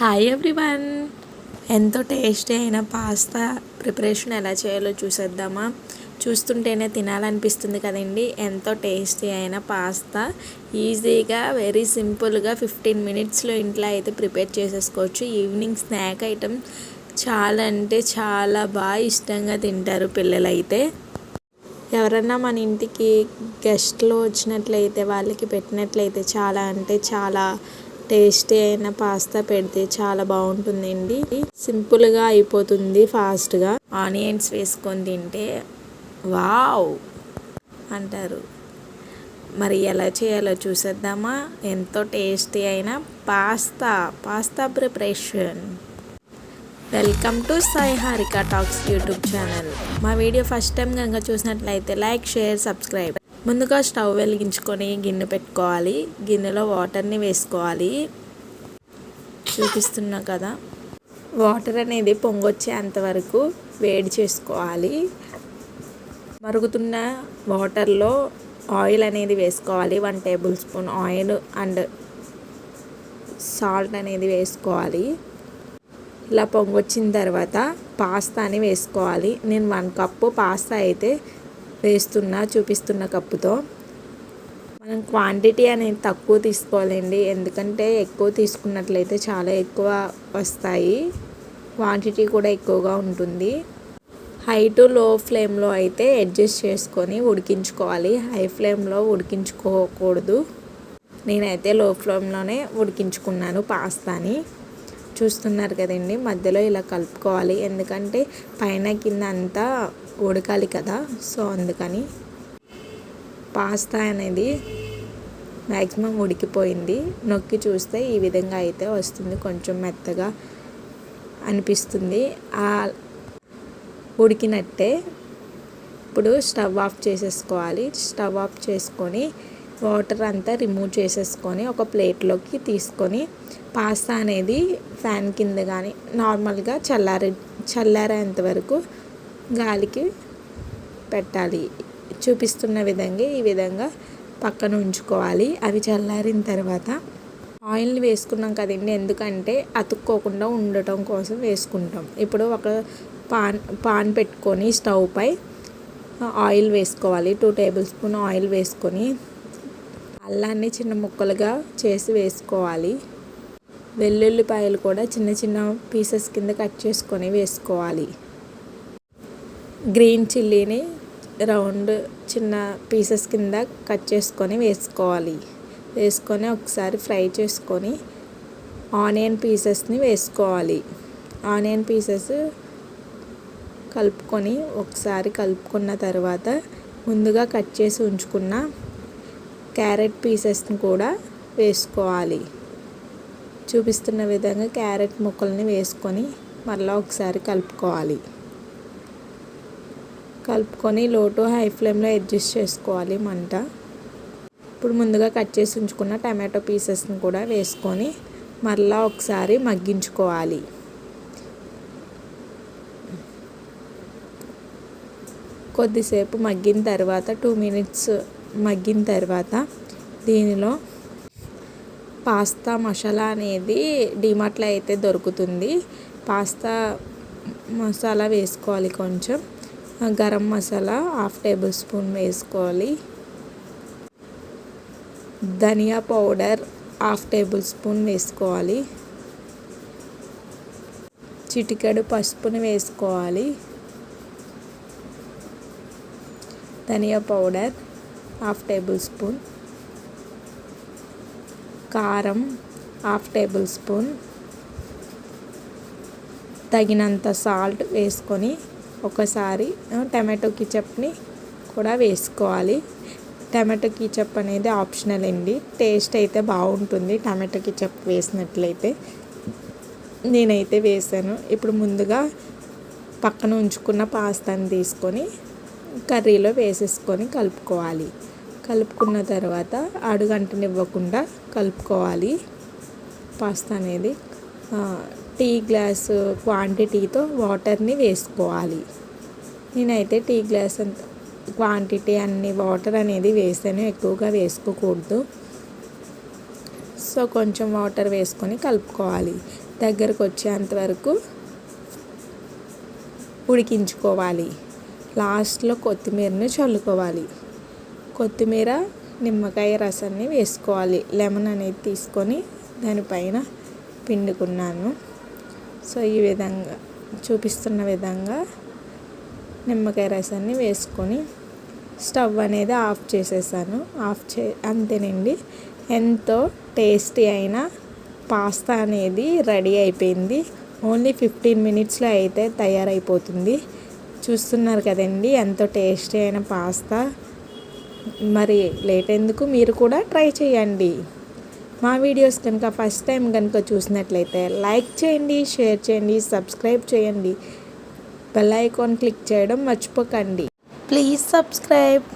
Hi everyone ఎంతో tasty అయిన pasta preparation ఎలా చేయాలో చూసేద్దామా? చూస్తుంటేనే తినాలనిపిస్తుంది కదండి. ఎంతో టేస్టీ అయిన పాస్తా ఈజీగా వెరీ సింపుల్గా ఫిఫ్టీన్ మినిట్స్లో ఇంట్లో అయితే ప్రిపేర్ చేసేసుకోవచ్చు. ఈవినింగ్ స్నాక్ ఐటెం చాలా అంటే చాలా బాగా ఇష్టంగా తింటారు పిల్లలైతే. ఎవరన్నా మన ఇంటికి గెస్ట్లు వచ్చినట్లయితే వాళ్ళకి పెట్టినట్లయితే చాలా అంటే చాలా టేస్టీ అయిన పాస్తా పెడితే చాలా బాగుంటుందండి. సింపుల్గా అయిపోతుంది ఫాస్ట్గా ఆనియన్స్ వేసుకొని తింటే వావ్! అంటారు. మరి ఎలా చేయాలో చూసేద్దామా? ఎంతో టేస్టీ అయిన pasta pasta preparation. Welcome to Sai Harika talks YouTube channel మా వీడియో ఫస్ట్ టైం కనుక చూసినట్లయితే లైక్ షేర్ సబ్స్క్రైబ్ ముందుగా స్టవ్ వెలిగించుకొని గిన్నె పెట్టుకోవాలి. గిన్నెలో వాటర్ని వేసుకోవాలి. చూపిస్తున్నా కదా. వాటర్ అనేది పొంగొచ్చేంత వరకు వేడి చేసుకోవాలి. మరుగుతున్న వాటర్లో ఆయిల్ అనేది వేసుకోవాలి. One tablespoon oil and salt అనేది వేసుకోవాలి. ఇలా పొంగొచ్చిన తర్వాత పాస్తాని వేసుకోవాలి. నేను వన్ కప్పు పాస్తా అయితే వేస్తున్నా చూపిస్తున్న కప్పుతో. మనం క్వాంటిటీ అనేది తక్కువ తీసుకోవాలండి. ఎందుకంటే ఎక్కువ తీసుకున్నట్లయితే చాలా ఎక్కువ వస్తాయి. క్వాంటిటీ కూడా ఎక్కువగా ఉంటుంది. హై టు లో ఫ్లేమ్లో అయితే అడ్జస్ట్ చేసుకొని ఉడికించుకోవాలి. హై ఫ్లేమ్లో ఉడికించుకోకూడదు. నేనైతే లో ఫ్లేమ్లోనే ఉడికించుకున్నాను పాస్తాని. చూస్తున్నారు కదండి మధ్యలో ఇలా కలుపుకోవాలి. ఎందుకంటే పైన కింద అంతా ఉడకాలి కదా సో అందుకని పాస్తా అనేది మ్యాక్సిమం ఉడికిపోయింది. నొక్కి చూస్తే ఈ విధంగా అయితే వస్తుంది. కొంచెం మెత్తగా అనిపిస్తుంది. ఆ ఉడికినట్టే ఇప్పుడు స్టవ్ ఆఫ్ చేసేసుకోవాలి. స్టవ్ ఆఫ్ చేసుకొని వాటర్ అంతా రిమూవ్ చేసేసుకొని ఒక ప్లేట్లోకి తీసుకొని పాస్తా అనేది ఫ్యాన్ కింద కానీ నార్మల్గా చల్లారి చల్లారేంత వరకు గాలికి పెట్టాలి. చూపిస్తున్న విధంగా ఈ విధంగా పక్కన ఉంచుకోవాలి. అవి చల్లారిన తర్వాత ఆయిల్ని వేసుకున్నాం కదండి. ఎందుకంటే అతుక్కోకుండా ఉండటం కోసం వేసుకుంటాం. ఇప్పుడు ఒక పాన్ పాన్ పెట్టుకొని స్టవ్ పై ఆయిల్ వేసుకోవాలి. టూ టేబుల్ స్పూన్ ఆయిల్ వేసుకొని అల్లాన్ని చిన్న ముక్కలుగా చేసి వేసుకోవాలి. వెల్లుల్లిపాయలు కూడా చిన్న చిన్న పీసెస్ కింద కట్ చేసుకొని వేసుకోవాలి. గ్రీన్ చిల్లీని రౌండ్ చిన్న పీసెస్ కింద కట్ చేసుకొని వేసుకోవాలి. వేసుకొని ఒకసారి ఫ్రై చేసుకొని ఆనియన్ పీసెస్ని వేసుకోవాలి. ఆనియన్ పీసెస్ కలుపుకొని ఒకసారి కలుపుకున్న తర్వాత ముందుగా కట్ చేసి ఉంచుకున్న క్యారెట్ పీసెస్ని కూడా వేసుకోవాలి. చూపిస్తున్న విధంగా క్యారెట్ ముక్కల్ని వేసుకొని మళ్ళీ ఒకసారి కలుపుకోవాలి. కలుపుకొని లో టు హై ఫ్లేమ్లో అడ్జస్ట్ చేసుకోవాలి మంట. ఇప్పుడు ముందుగా కట్ చేసి ఉంచుకున్న టమాటో పీసెస్ని కూడా వేసుకొని మరలా ఒకసారి మగ్గించుకోవాలి. కొద్దిసేపు మగ్గిన తర్వాత టూ మినిట్స్ మగ్గిన తర్వాత దీనిలో పాస్తా మసాలా అనేది డిమార్ట్లో అయితే దొరుకుతుంది. పాస్తా మసాలా వేసుకోవాలి కొంచెం. Garam masala half tablespoon వేసుకోవాలి. ధనియా పౌడర్ హాఫ్ టేబుల్ స్పూన్ వేసుకోవాలి. చిటికెడు పసుపుని వేసుకోవాలి. ధనియా పౌడర్ హాఫ్ టేబుల్ స్పూన్. కారం హాఫ్ టేబుల్ స్పూన్. తగినంత సాల్ట్ వేసుకొని ఒకసారి టమాటో కిచప్ని కూడా వేసుకోవాలి. టమాటో కిచప్ అనేది ఆప్షనల్ అండి. టేస్ట్ అయితే బాగుంటుంది టమాటో కిచప్ వేసినట్లయితే. నేనైతే వేసాను. ఇప్పుడు ముందుగా పక్కన ఉంచుకున్న పాస్తాని తీసుకొని కర్రీలో వేసేసుకొని కలుపుకోవాలి. కలుపుకున్న తర్వాత అడుగంటనివ్వకుండా కలుపుకోవాలి. పాస్తా అనేది టీ గ్లాస్ క్వాంటిటీతో వాటర్ని వేసుకోవాలి. నేనైతే టీ గ్లాస్ అంత క్వాంటిటీ అన్ని వాటర్ అనేది వేసాను ఎక్కువగా వేసుకోకూడదు. సో కొంచెం వాటర్ వేసుకొని కలుపుకోవాలి. దగ్గరకు వచ్చేంత వరకు ఉడికించుకోవాలి. లాస్ట్లో కొత్తిమీరని చల్లుకోవాలి. కొత్తిమీర నిమ్మకాయ రసాన్ని వేసుకోవాలి. లెమన్ అనేది తీసుకొని దానిపైన పిండుకున్నాను. సో ఈ విధంగా చూపిస్తున్న విధంగా నిమ్మకాయ రసాన్ని వేసుకొని స్టవ్ అనేది ఆఫ్ చేసేసాను. ఆఫ్ చే అంతేనండి. ఎంతో టేస్టీ అయిన పాస్తా అనేది రెడీ అయిపోయింది. ఓన్లీ ఫిఫ్టీన్ మినిట్స్లో అయితే తయారైపోతుంది. చూస్తున్నారు కదండి ఎంతో టేస్టీ అయిన పాస్తా. మరి లేట్ ఎందుకు? మీరు కూడా ట్రై చేయండి. మా వీడియోస్ కనుక ఫస్ట్ టైం కనుక చూసినట్లయితే లైక్ చేయండి షేర్ చేయండి సబ్స్క్రైబ్ చేయండి. బెల్ ఐకాన్ క్లిక్ చేయడం మర్చిపోకండి. Please subscribe